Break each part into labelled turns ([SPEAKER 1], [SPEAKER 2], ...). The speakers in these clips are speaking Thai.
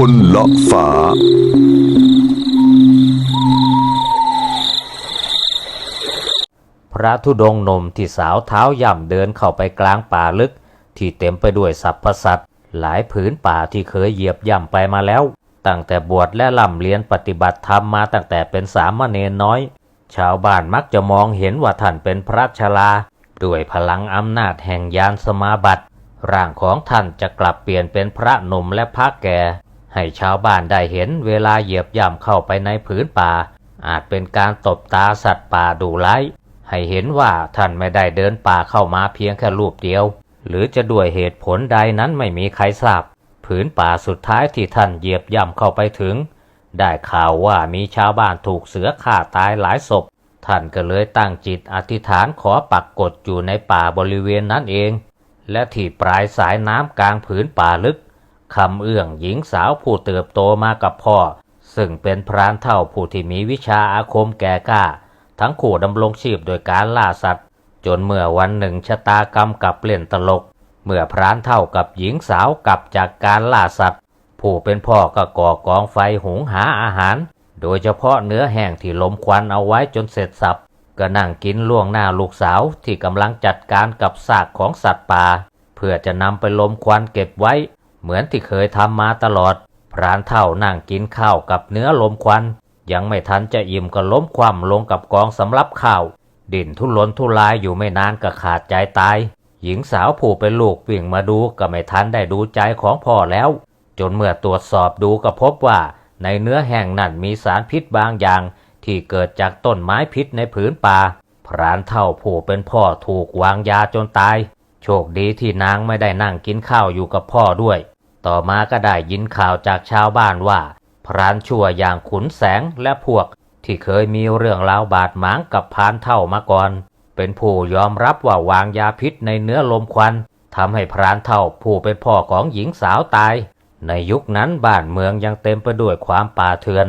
[SPEAKER 1] คนเลาะฝา
[SPEAKER 2] พระธุดงนมที่สาวเท้าย่ำเดินเข้าไปกลางป่าลึก ที่เต็มไปด้วยสรรพสัตว์หลายผืนป่าที่เคยเหยียบย่ำไปมาแล้ว ตั้งแต่บวชและล่ำเรียนปฏิบัติธรรมมาตั้งแต่เป็นสามเณรน้อย ชาวบ้านมักจะมองเห็นว่าท่านเป็นพระชราด้วยพลังอำนาจแห่งยานสมาบัติร่างของท่านจะกลับเปลี่ยนเป็นพระหนุ่มและพระแก่ ให้ชาวบ้านได้เห็นเวลาเหยียบย่ำเข้าไปในผืนป่า อาจเป็นการตบตาสัตว์ป่าดูร้ายให้เห็นว่าท่านไม่ได้เดินป่าเข้ามาเพียงแค่รูปเดียว หรือจะด้วยเหตุผลใดนั้นไม่มีใครทราบ ผืนป่าสุดท้ายที่ท่านเหยียบย่ำเข้าไปถึง ได้ข่าวว่ามีชาวบ้านถูกเสือฆ่าตายหลายศพ ท่านก็เลยตั้งจิตอธิษฐานขอปักกฎอยู่ในป่าบริเวณนั้นเอง และที่ปลายสายน้ำกลางผืนป่าลึก คำเอื้องหญิงสาวผู้เติบโตมากับพ่อ ซึ่งเป็นพรานเท่าผู้ที่มีวิชาอาคมแก่กล้า ทั้งคู่ดำรงชีพโดยการล่าสัตว์ จนเมื่อวันหนึ่งชะตากรรมกับเล่นตลก เมื่อพรานเท่ากับหญิงสาวกลับจากการล่าสัตว์ ผู้เป็นพ่อก็ก่อกองไฟหุงหาอาหาร โดยเฉพาะเนื้อแห้งที่ลมควันเอาไว้จนเสร็จสับก็นั่งกินล่วงหน้าลูกสาวที่กำลังจัดการกับซากของสัตว์ป่าเพื่อจะนำไปลมควันเก็บไว้ เหมือนที่เคยทำมาตลอด พรานเท่านั่งกินข้าวกับเนื้อลมควัน ยังไม่ทันจะอิ่มก็ล้มคว่ำลงกับกองสำรับข้าว ดิ่นทุรนทุรายอยู่ไม่นานก็ขาดใจตาย หญิงสาวผู้เป็นลูกวิ่งมาดูก็ไม่ทันได้ดูใจของพ่อแล้ว จนเมื่อตรวจสอบดูก็พบว่า ในเนื้อแห้งนั่นมีสารพิษบางอย่าง ที่เกิดจากต้นไม้พิษในผืนป่าพรานเท่าผู้เป็นพ่อถูกวางยาจนตาย โชคดีที่นางไม่ได้นั่งกินข้าวอยู่กับพ่อด้วย ต่อมาก็ได้ยินข่าวจากชาวบ้านว่า พรานชั่วอย่างขุนแสงและพวกที่เคยมีเรื่องราวบาดหมางกับพรานเท่ามาก่อน เป็นผู้ยอมรับว่าวางยาพิษในเนื้อลมควันทำให้พรานเท่าผู้เป็นพ่อของหญิงสาวตาย ในยุคนั้นบ้านเมืองยังเต็มไปด้วยความป่าเถื่อน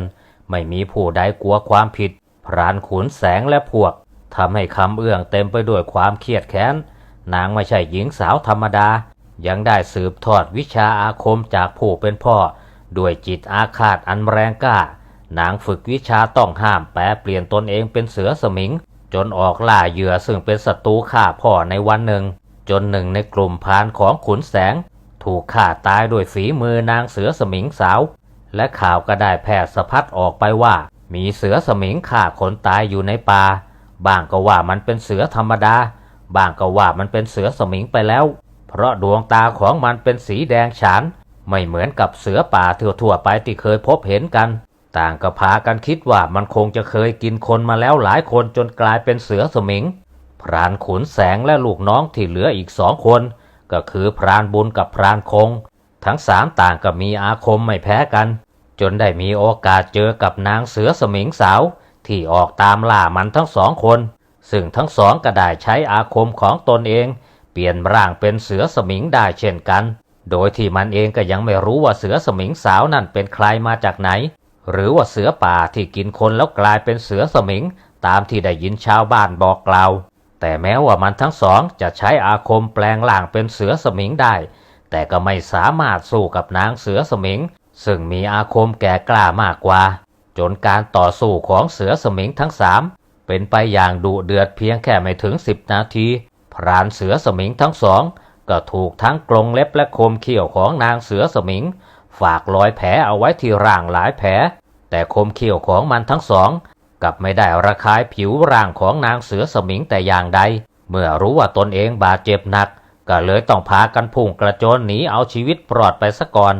[SPEAKER 2] ไม่มีผู้ใดกลัวความผิด พรานขุนแสงและพวกทำให้คำเอื้องเต็มไปด้วยความเครียดแค้น นางไม่ใช่หญิงสาวธรรมดา ยังได้สืบทอดวิชาอาคมจากผู้เป็นพ่อ ด้วยจิตอาฆาตอันแรงกล้า นางฝึกวิชาต้องห้ามแปลเปลี่ยนตนเองเป็นเสือสมิง จนออกล่าเหยื่อซึ่งเป็นศัตรูฆ่าพ่อในวันหนึ่ง จนหนึ่งในกลุ่มพานของขุนแสง ถูกฆ่าตายด้วยฝีมือนางเสือสมิงสาว และข่าวก็ได้แพร่สะพัดออกไปว่า มีเสือสมิงฆ่าคนตายอยู่ในป่าบางก็ว่ามันเป็นเสือธรรมดาบางก็ว่ามันเป็นเสือสมิงไปแล้ว เพราะดวงตาของมันเป็นสีแดงฉาน ไม่เหมือนกับเสือป่าทั่วๆไปที่เคยพบเห็นกัน ต่างก็พากันคิดว่ามันคงจะเคยกินคนมาแล้วหลายคนจนกลายเป็นเสือสมิง พรานขุนแสงและลูกน้องที่เหลืออีกสองคน ก็คือพรานบุญกับพรานคง ทั้งสามต่างก็มีอาคมไม่แพ้กัน จนได้มีโอกาสเจอกับนางเสือสมิงสาวที่ออกตามล่ามันทั้งสองคน ซึ่งทั้งสองก็ได้ใช้อาคมของตนเอง ปลี่ยนร่างเป็นเสือสมิงได้เช่นกัน โดยที่มันเองก็ยังไม่รู้ว่าเสือสมิงสาวนั่นเป็นใครมาจากไหน หรือว่าเสือป่าที่กินคนแล้วกลายเป็นเสือสมิง ตามที่ได้ยินชาวบ้านบอกกล่าว แต่แม้ว่ามันทั้งสองจะใช้อาคมแปลงร่างเป็นเสือสมิงได้ แต่ก็ไม่สามารถสู้กับนางเสือสมิง ซึ่งมีอาคมแก่กล้ามากกว่า จนการต่อสู้ของเสือสมิงทั้งสามเป็นไปอย่างดุเดือดเพียงแค่ไม่ถึงสิบนาที พรานเสือสมิงทั้งสอง ก็ถูกทั้งกรงเล็บและคมเขี้ยวของนางเสือสมิง ฝากรอยแผลเอาไว้ที่ร่างหลายแผล แต่คมเขี้ยวของมันทั้งสองกลับไม่ได้ระคายผิวร่างของนางเสือสมิงแต่อย่างใด เมื่อรู้ว่าตนเองบาดเจ็บหนัก ก็เลยต้องพากันพุ่งกระโจนหนีเอาชีวิตปลอดไปซะก่อน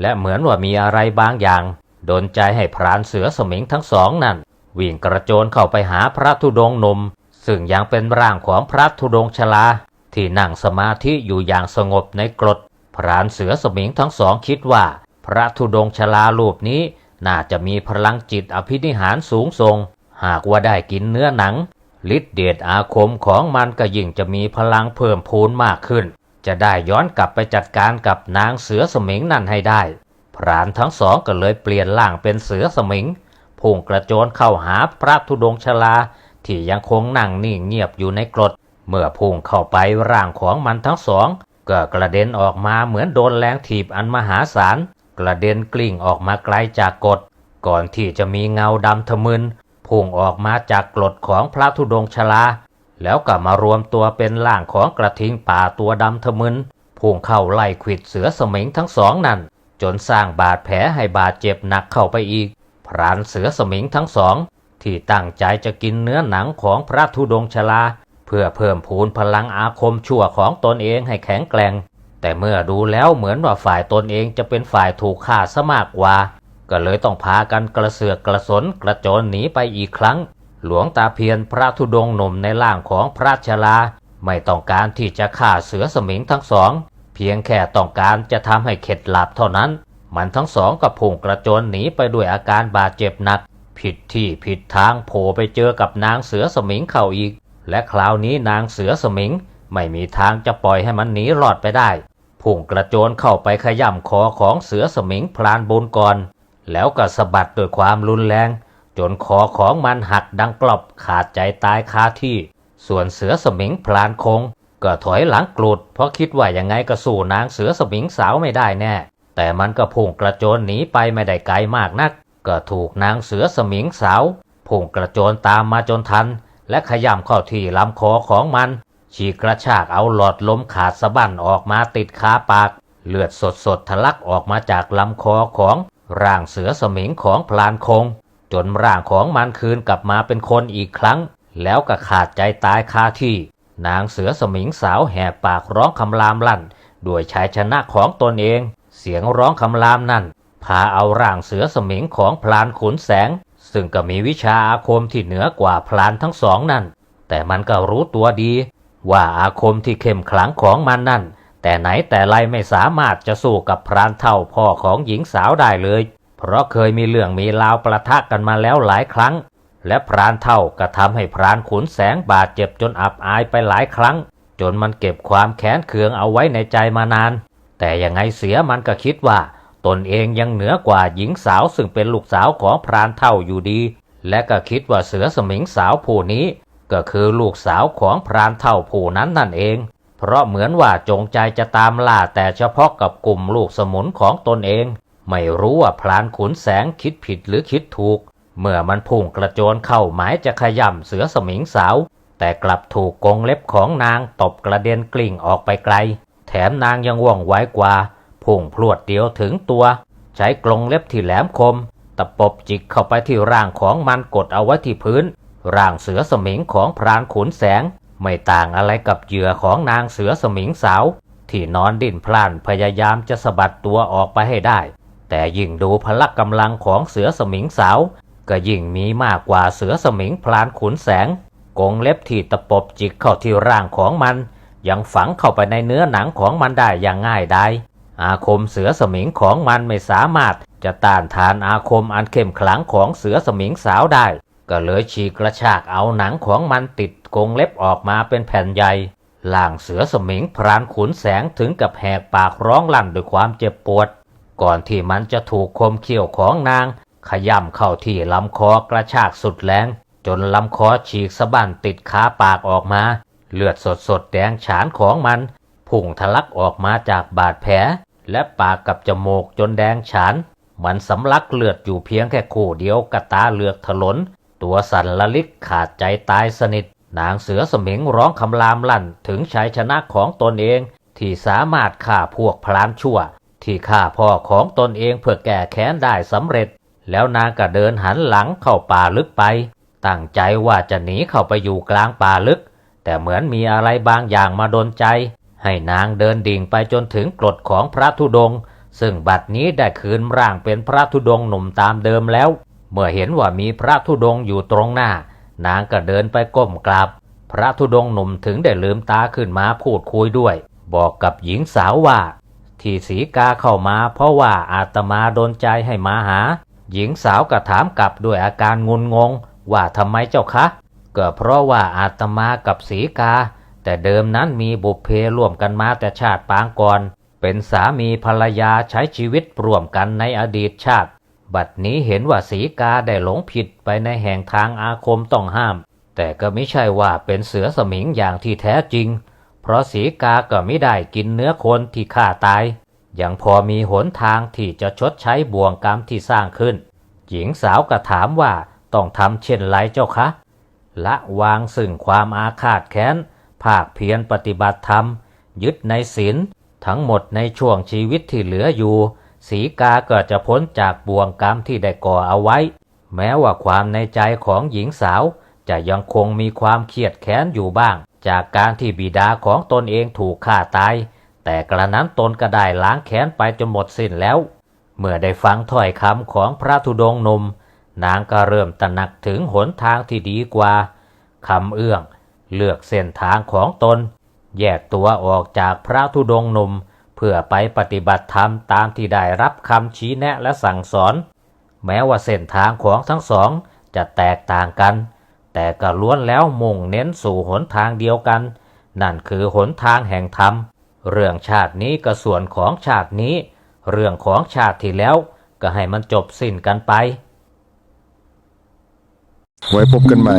[SPEAKER 2] และเหมือนว่ามีอะไรบางอย่างโดนใจให้พรานเสือสมิงทั้งสองนั่น วิ่งกระโจนเข้าไปหาพระธุดงนม ซึ่งยังเป็นร่างของพระธุดงชลา ที่นั่งสมาธิอยู่อย่างสงบในกรดพรานเสือสมิงทั้งสองคิดว่า พระธุดงชลารูปนี้น่าจะมีพลังจิตอภินิหารสูงส่ง หากว่าได้กินเนื้อหนังฤทธิเดชอาคมของมันก็ยิ่งจะมีพลังเพิ่มพูนมากขึ้น จะได้ย้อนกลับไปจัดการกับนางเสือสมิงนั่นให้ได้ พรานทั้งสองก็เลยเปลี่ยนร่างเป็นเสือสมิงพุ่งกระโจนเข้าหาพระธุดงชลา ที่ยังคงนั่งนิ่งเงียบอยู่ในกรด เมื่อพุ่งเข้าไปร่างของมันทั้งสองก็กระเด็นออกมาเหมือนโดนแรงถีบอันมหาศาล กระเด็นกลิ้งออกมาไกลจากกฎก่อนที่จะมีเงาดำทะมึนพุ่งออกมาจากกรดของพระธุดงค์ชลา แล้วก็มารวมตัวเป็นร่างของกระทิงป่าตัวดำทะมึนพุ่งเข้าไล่ขิดเสือสมิงทั้งสองนั่น จนสร้างบาดแผลให้บาดเจ็บหนักเข้าไปอีก พรานเสือสมิงทั้งสอง ที่ตั้งใจจะกินเนื้อหนังของพระธุดงชลา เพื่อเพิ่มพูนพลังอาคมชั่วของตนเองให้แข็งแกร่ง แต่เมื่อดูแล้วเหมือนว่าฝ่ายตนเองจะเป็นฝ่ายถูกฆ่าซะมากกว่า ก็เลยต้องพากันกระเสือกกระสนกระโจนหนีไปอีกครั้ง หลวงตาเพียรพระธุดงหนุ่มในร่างของพระชลา ไม่ต้องการที่จะฆ่าเสือสมิงทั้งสอง เพียงแค่ต้องการจะทำให้เข็ดหลับเท่านั้น มันทั้งสองก็พุ่งกระโจนหนีไปด้วยอาการบาดเจ็บหนัก ผิดที่ผิดทางโผล่ไปเจอกับนางเสือสมิงเข้าอีก และคราวนี้นางเสือสมิงไม่มีทางจะปล่อยให้มันหนีรอดไปได้พุ่งกระโจนเข้าไปขย่ำคอของเสือสมิงพลานบุญก่อน แล้วก็สะบัดด้วยความรุนแรง จนคอของมันหักดังกรอบขาดใจตายคาที่ ส่วนเสือสมิงพลานคง ก็ถอยหลังกลุดเพราะคิดว่ายังไงก็สู้นางเสือสมิงสาวไม่ได้แน่ แต่มันก็พุ่งกระโจนหนีไปไม่ได้ไกลมากนัก ก็ถูกนางเสือสมิงสาวพุ่งกระโจนตามมาจนทัน และขย่ำเข้าที่ลำคอของมัน ฉีกกระชากเอาหลอดลมขาดสะบั้นออกมาติดคาปาก เลือดสดสดๆทะลักออกมาจากลำคอของร่างเสือสมิงของพลานคง จนร่างของมันคืนกลับมาเป็นคนอีกครั้ง แล้วก็ขาดใจตายคาที่ นางเสือสมิงสาวแหกปากร้องคำรามลั่นด้วยชัยชนะของตนเอง เสียงร้องคำรามนั่น พาเอาร่างเสือสมิงของพลานขุนแสง ซึ่งก็มีวิชาอาคมที่เหนือกว่าพลานทั้งสองนั่น แต่มันก็รู้ตัวดี ว่าอาคมที่เข้มขลังของมันนั่น แต่ไหนแต่ไรไม่สามารถจะสู้กับพรานเท่าพ่อของหญิงสาวได้เลย เพราะเคยมีเรื่องมีราวประทะกันมาแล้วหลายครั้ง และพรานเท่าก็ทำให้พรานขุนแสงบาดเจ็บจนอับอายไปหลายครั้ง จนมันเก็บความแค้นเคืองเอาไว้ในใจมานาน แต่ยังไงเสียมันก็คิดว่า ตนเองยังเหนือกว่าหญิงสาวซึ่งเป็นลูกสาวของพรานเท่าอยู่ดี และก็คิดว่าเสือสมิงสาวผู้นี้ ก็คือลูกสาวของพรานเท่าผู้นั้นนั่นเอง เพราะเหมือนว่าจงใจจะตามล่าแต่เฉพาะกับกลุ่มลูกสมุนของตนเอง ไม่รู้ว่าพรานขุนแสงคิดผิดหรือคิดถูก เมื่อมันพุ่งกระโจนเข้าหมายจะขย่ำเสือสมิงสาว แต่กลับถูกกงเล็บของนางตบกระเด็นกลิ่งออกไปไกล แถมนางยังว่องไวกว่า พุ่งพรวดเดียวถึงตัว ใช้กรงเล็บที่แหลมคม ตะปบจิกเข้าไปที่ร่างของมันกดเอาไว้ที่พื้น ร่างเสือสมิงของพรานขุนแสง ไม่ต่างอะไรกับเหยื่อของนางเสือสมิงสาว ที่นอนดิ้นพล่านพยายามจะสะบัดตัวออกไปให้ได้ แต่ยิ่งดูพละกำลังของเสือสมิงสาว ก็ยิ่งมีมากกว่าเสือสมิงพลานขุนแสงกงเล็บที่ตะปบจิกเข้าที่ร่างของมัน ยังฝังเข้าไปในเนื้อหนังของมันได้อย่างง่ายดาย อาคมเสือสมิงของมันไม่สามารถจะต้านทานอาคมอันเข้มขลังของเสือสมิงสาวได้ ก็เลยฉีกกระชากเอาหนังของมันติดกรงเล็บออกมาเป็นแผ่นใหญ่ล่างเสือสมิงพรานขุนแสงถึงกับแหกปากร้องลั่นด้วยความเจ็บปวด ก่อนที่มันจะถูกคมเขี้ยวของนาง ขย่ำเข้าที่ลำคอกระชากสุดแรง จนลำคอฉีกสะบั้นติดขาปากออกมา เลือดสดสดๆแดงฉานของมัน พุ่งทะลักออกมาจากบาดแผล และปากกับจมูกจนแดงฉาน มันสำลักเลือดอยู่เพียงแค่คู่เดียวกระตาเลือกถลน ตัวสั่นละลิกขาดใจตายสนิท นางเสือสมิงร้องคำรามลั่นถึงชัยชนะของตนเอง ที่สามารถฆ่าพวกพรานชั่ว ที่ฆ่าพ่อของตนเองเพื่อแก้แค้นได้สำเร็จ แล้วนางก็เดินหันหลังเข้าป่าลึกไป ตั้งใจว่าจะหนีเข้าไปอยู่กลางป่าลึก แต่เหมือนมีอะไรบางอย่างมาดนใจ ให้นางเดินดิ่งไปจนถึงกรดของพระธุดง ซึ่งบัดนี้ได้คืนร่างเป็นพระธุดงหนุ่มตามเดิมแล้ว เมื่อเห็นว่ามีพระธุดงอยู่ตรงหน้า นางก็เดินไปก้มกราบพระธุดงหนุ่มถึงได้ลืมตาขึ้นมาพูดคุยด้วย บอกกับหญิงสาวว่า ที่สีกาเข้ามาเพราะว่าอาตมาโดนใจให้มาหา หญิงสาวก็ถามกลับด้วยอาการงุนงง ว่าทำไมเจ้าคะก็เพราะว่าอาตมากับสีกา แต่เดิมนั้นมีบุพเพร่วมกันมาแต่ชาติปางก่อน เป็นสามีภรรยาใช้ชีวิตร่วมกันในอดีตชาติ บัดนี้เห็นว่าสีกาได้หลงผิดไปในแห่งทางอาคมต้องห้าม แต่ก็ไม่ใช่ว่าเป็นเสือสมิงอย่างที่แท้จริง เพราะสีกาก็ไม่ได้กินเนื้อคนที่ฆ่าตาย ยังพอมีหนทางที่จะชดใช้บ่วงกรรมที่สร้างขึ้น หญิงสาวก็ถามว่าต้องทำเช่นไรเจ้าคะ ละวางซึ่งความอาฆาตแค้น ภาคเพียรปฏิบัติธรรม ยึดในศีลทั้งหมดในช่วงชีวิตที่เหลืออยู่ สีกาก็จะพ้นจากบ่วงกรรมที่ได้ก่อเอาไว้ แม้ว่าความในใจของหญิงสาว จะยังคงมีความเครียดแค้นอยู่บ้าง จากการที่บิดาของตนเองถูกฆ่าตาย แต่กระนั้นตนก็ได้ล้างแค้นไปจนหมดสิ้นแล้ว เมื่อได้ฟังถ้อยคำของพระธุดงค์นมนางก็เริ่มตระหนักถึงหนทางที่ดีกว่าคำเอื้อง เลือกเส้นทางของตน แยกตัวออกจากพระธุดงหนุ่ม เพื่อไปปฏิบัติธรรมตามที่ได้รับคำชี้แนะและสั่งสอน แม้ว่าเส้นทางของทั้งสองจะแตกต่างกัน แต่ก็ล้วนแล้วมุ่งเน้นสู่หนทางเดียวกัน นั่นคือหนทางแห่งธรรม เรื่องชาตินี้ก็ส่วนของชาตินี้ เรื่องของชาติที่แล้วก็ให้มันจบสิ้นกันไป
[SPEAKER 1] ไว้พบกันใหม่